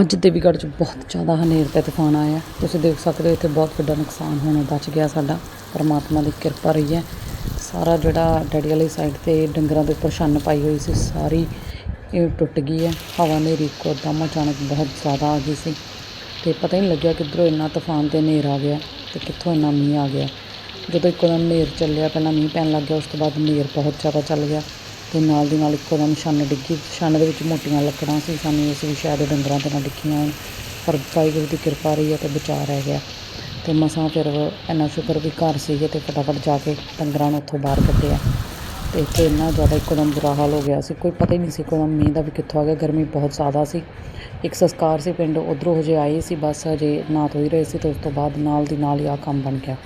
ਅੱਜ ਦੇਵੀਗੜ੍ਹ 'ਚ ਬਹੁਤ ਜ਼ਿਆਦਾ ਹਨੇਰ ਤੇ ਤੂਫਾਨ ਆਇਆ ਤੁਸੀਂ ਦੇਖ ਸਕਦੇ ਹੋ ਇੱਥੇ ਬਹੁਤ ਵੱਡਾ ਨੁਕਸਾਨ ਹੋਣਾ ਬਚ ਗਿਆ ਸਾਡਾ। ਪਰਮਾਤਮਾ ਦੀ ਕਿਰਪਾ ਰਹੀ ਹੈ। ਸਾਰਾ ਜਿਹੜਾ ਡੈਡੀ ਵਾਲੀ ਸਾਈਡ ਤੇ ਡੰਗਰਾਂ ਦੇ ਉੱਪਰ ਛੰਨ ਪਾਈ ਹੋਈ ਸੀ, ਸਾਰੀ ਇਹ ਟੁੱਟ ਗਈ ਹੈ। ਹਵਾ ਹਨੇਰੀ ਇੱਕੋ ਦਮ ਅਚਾਨਕ ਬਹੁਤ ਜ਼ਿਆਦਾ ਆ ਗਈ ਸੀ। ਤੇ ਪਤਾ ਹੀ ਨਹੀਂ ਲੱਗਿਆ ਕਿੱਧਰੋਂ ਇੰਨਾ ਤੂਫਾਨ ਤੇ ਹਨੇਰ ਆ ਗਿਆ ਤੇ ਕਿੱਥੋਂ ਇੰਨਾ ਮੀਂਹ ਆ ਗਿਆ। ਜਦੋਂ ਇੱਕੋ ਦਮ ਹਨੇਰ ਚੱਲਿਆ, ਪਹਿਲਾਂ ਮੀਂਹ ਪੈਣ ਲੱਗ ਗਿਆ, ਉਸ ਤੋਂ ਬਾਅਦ ਹਨੇਰ ਬਹੁਤ ਜ਼ਿਆਦਾ ਚੱਲ ਗਿਆ। ਤੇ ਨਾਲ ਦੀ ਨਾਲ ਇੱਕੋ ਦਮ ਛੰਨ ਡਿੱਗੀ। ਛੰਨ ਦੇ ਵਿੱਚ ਮੋਟੀਆਂ ਲੱਕੜਾਂ ਸੀ। ਸਾਨੂੰ ਇਹ ਸੀ ਵੀ ਸ਼ਾਇਦ ਡੰਗਰਾਂ ਤੇ ਨਾ ਡਿੱਗੀਆਂ ਹੋਣ। ਪਰ ਵਾਹਿਗੁਰੂ ਦੀ ਕਿਰਪਾ ਰਹੀ ਹੈ ਤੇ ਬਚਾ ਰਹਿ ਗਿਆ। ਤੇ ਮਸਾਂ ਫਿਰ ਇੰਨਾ ਸ਼ੁਕਰ ਵੀ ਘਰ ਸੀਗੇ ਤੇ ਫਟਾਫਟ ਜਾ ਕੇ ਡੰਗਰਾਂ ਨੂੰ ਉੱਥੋਂ ਬਾਹਰ ਕੱਢਿਆ। ਤੇ ਇੱਥੇ ਇੰਨਾ ਜ਼ਿਆਦਾ ਇੱਕੋਦਮ ਬੁਰਾ ਹਾਲ ਹੋ ਗਿਆ ਸੀ। ਕੋਈ ਪਤਾ ਹੀ ਨਹੀਂ ਸੀ ਇੱਕੋਦਮ ਮੀਂਹ ਦਾ ਵੀ ਕਿੱਥੋਂ ਆ ਗਿਆ। ਗਰਮੀ ਬਹੁਤ ਜ਼ਿਆਦਾ ਸੀ। ਇੱਕ ਸੰਸਕਾਰ ਸੀ ਪਿੰਡ। ਉਧਰੋਂ ਹਜੇ ਆਏ ਸੀ। ਬਸ ਹਜੇ ਨਾ ਧੋਈ ਰਹੇ ਸੀ ਤੇ ਉਸ ਤੋਂ ਬਾਅਦ ਨਾਲ ਦੀ ਨਾਲ ਹੀ ਆ ਕੰਮ ਬਣ ਗਿਆ।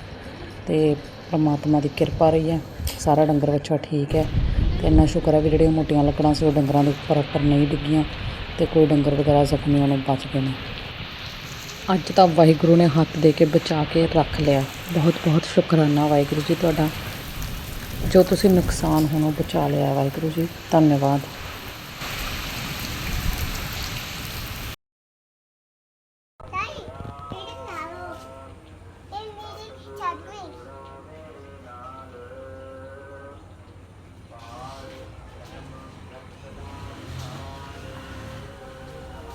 ਤੇ ਪਰਮਾਤਮਾ ਦੀ ਕਿਰਪਾ ਰਹੀ ਹੈ। ਸਾਰਾ ਡੰਗਰ ਵੱਛਾ ਠੀਕ ਹੈ। ਤੇ ਇੰਨਾ ਸ਼ੁਕਰ ਹੈ ਕਿ ਜਿਹੜੀਆਂ ਮੋਟੀਆਂ ਲੱਕੜਾਂ ਸੀ ਉਹ ਡੰਗਰਾਂ ਦੇ ਉੱਪਰ ਉੱਪਰ ਨਹੀਂ ਡਿੱਗੀਆਂ ਤੇ ਕੋਈ ਡੰਗਰ ਵਗੈਰਾ ਜ਼ਖਮੀ ਹੋਣੋਂ ਬਚ ਗਏ ਨੇ। ਅੱਜ ਤਾਂ ਵਾਹਿਗੁਰੂ ਨੇ ਹੱਥ ਦੇ ਕੇ ਬਚਾ ਕੇ ਰੱਖ ਲਿਆ। ਬਹੁਤ ਬਹੁਤ ਸ਼ੁਕਰਾਨਾ ਵਾਹਿਗੁਰੂ ਜੀ ਤੁਹਾਡਾ। ਜੋ ਤੁਸੀਂ ਨੁਕਸਾਨ ਹੋਣੋਂ ਬਚਾ ਲਿਆ ਵਾਹਿਗੁਰੂ ਜੀ, ਧੰਨਵਾਦ।